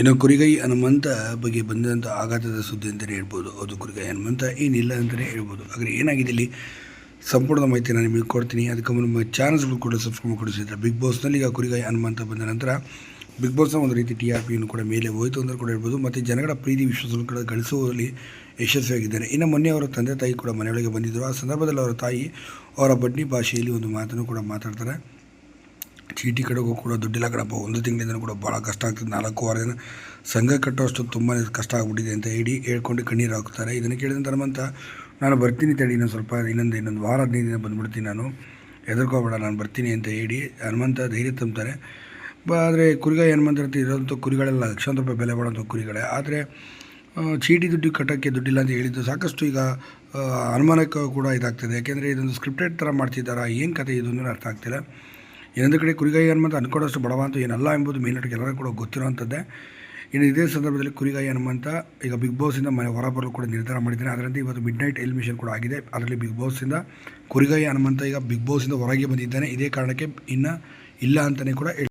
ಇನ್ನು ಕುರಿಗೈ ಹನುಮಂತ ಬಗ್ಗೆ ಬಂದಂಥ ಆಘಾತದ ಸುದ್ದಿ ಅಂತಲೇ ಹೇಳ್ಬೋದು. ಅದು ಕುರಿಗೈ ಹನುಮಂತ ಏನಿಲ್ಲ ಅಂತಲೇ ಹೇಳ್ಬೋದು. ಆದರೆ ಏನಾಗಿದೆ ಇಲ್ಲಿ? ಸಂಪೂರ್ಣ ಮಾಹಿತಿ ನಾನು ನಿಮಗೆ ಕೊಡ್ತೀನಿ. ಅದಕ್ಕೆ ನಮ್ಮ ಚಾನಲ್ಸ್ಗಳು ಕೂಡ ಸಬ್ಸ್ಕ್ರೈಬ್ ಕೊಡಿಸಿದ್ದಾರೆ ಬಿಗ್ ಬಾಸ್ನಲ್ಲಿ ಈಗ ಕುರಿಗೈ ಹನುಮಂತ ಬಂದ ನಂತರ ಬಿಗ್ ಬಾಸ್ನ ಒಂದು ರೀತಿ ಟಿ ಆರ್ ಪಿಯನ್ನು ಕೂಡ ಮೇಲೆ ಹೋಯಿತು ಅಂತ ಕೂಡ ಹೇಳ್ಬೋದು. ಮತ್ತು ಜನಗಳ ಪ್ರೀತಿ ವಿಶ್ವಾಸವನ್ನು ಕೂಡ ಗಳಿಸುವುದರಲ್ಲಿ ಯಶಸ್ವಿಯಾಗಿದ್ದಾರೆ. ಇನ್ನು ಮೊನ್ನೆ ಅವರ ತಂದೆ ತಾಯಿ ಕೂಡ ಮನೆಯೊಳಗೆ ಬಂದಿದ್ದರು ಆ ಸಂದರ್ಭದಲ್ಲಿ ಅವರ ತಾಯಿ ಅವರ ಬಡ್ಡಿ ಭಾಷೆಯಲ್ಲಿ ಒಂದು ಮಾತನ್ನು ಕೂಡ ಮಾತಾಡ್ತಾರೆ. ಚೀಟಿ ಕಡೆಗೂ ಕೂಡ ದುಡ್ಡಿಲ್ಲ ಕಡಪ್ಪ ಒಂದು ತಿಂಗಳಿಂದ ಕೂಡ ಭಾಳ ಕಷ್ಟ ಆಗ್ತದೆ. ನಾಲ್ಕು ವಾರ ದಿನ ಸಂಘ ಕಟ್ಟೋಷ್ಟು ತುಂಬಾ ಕಷ್ಟ ಆಗಿಬಿಟ್ಟಿದೆ ಅಂತ ಹೇಳಿ ಹೇಳ್ಕೊಂಡು ಕಣ್ಣೀರು ಹಾಕ್ತಾರೆ. ಇದನ್ನು ಕೇಳಿದ ಹನುಮಂತ ನಾನು ಬರ್ತೀನಿ ತಡಿ, ಇನ್ನೊಂದು ಸ್ವಲ್ಪ, ಇನ್ನೊಂದು ಇನ್ನೊಂದು ವಾರ, ಹದಿನೈದು ದಿನ ಬಂದುಬಿಡ್ತೀನಿ ನಾನು. ಹೆದರ್ಕೋಬೇಡ, ನಾನು ಬರ್ತೀನಿ ಅಂತ ಹೇಳಿ ಹನುಮಂತ ಧೈರ್ಯ ತುಂಬ್ತಾರೆ. ಬ, ಆದರೆ ಕುರಿಗ ಹನುಮಂತ ಅಂತ ಇರೋಂಥ ಕುರಿಗಳೆಲ್ಲ ಲಕ್ಷಾಂತರ ರೂಪಾಯಿ ಬೆಲೆ ಬಾಳೋಂಥ ಕುರಿಗಳೇ. ಆದರೆ ಚೀಟಿ ದುಡ್ಡು ಕಟ್ಟೋಕ್ಕೆ ದುಡ್ಡಿಲ್ಲ ಅಂತ ಹೇಳಿದ್ದು ಸಾಕಷ್ಟು ಈಗ ಅನುಮಾನಕ್ಕೂ ಕೂಡ ಇದಾಗ್ತದೆ. ಯಾಕೆಂದರೆ ಇದೊಂದು ಸ್ಕ್ರಿಪ್ಟೆಡ್ ಥರ ಮಾಡ್ತಿದ್ದಾರಾ? ಏನು ಕತೆ ಇದು ಅನ್ನೋದು ಅರ್ಥ ಆಗ್ತಿಲ್ಲ. ಇನ್ನೊಂದು ಕಡೆ ಕುರಿಗಾಯಿ ಹನುಮಂತ ಅನ್ಕೊಡೋಷ್ಟು ಬಡವ ಅಂತ ಏನಲ್ಲ ಎಂಬುದು ಮೇಲ್ನೋಟಕ್ಕೆ ಎಲ್ಲರೂ ಕೂಡ ಗೊತ್ತಿರೋವಂಥದ್ದೇ. ಇನ್ನು ಇದೇ ಸಂದರ್ಭದಲ್ಲಿ ಕುರಿಗಾಯಿ ಹನುಮಂತ ಈಗ ಬಿಗ್ ಬಾಸಿಂದ ಮನೆ ಹೊರಬರಲು ಕೂಡ ನಿರ್ಧಾರ ಮಾಡಿದ್ದಾನೆ. ಅದರಂತೆ ಇವತ್ತು ಮಿಡ್ ನೈಟ್ ಎಲಿಮಿಷನ್ ಕೂಡ ಆಗಿದೆ. ಅದರಲ್ಲಿ ಬಿಗ್ ಬಾಸಿಂದ ಕುರಿಗಾಯಿ ಹನುಮಂತ ಈಗ ಬಿಗ್ ಬಾಸಿಂದ ಹೊರಗೆ ಬಂದಿದ್ದಾನೆ. ಇದೇ ಕಾರಣಕ್ಕೆ ಇನ್ನು ಇಲ್ಲ ಅಂತಲೇ ಕೂಡ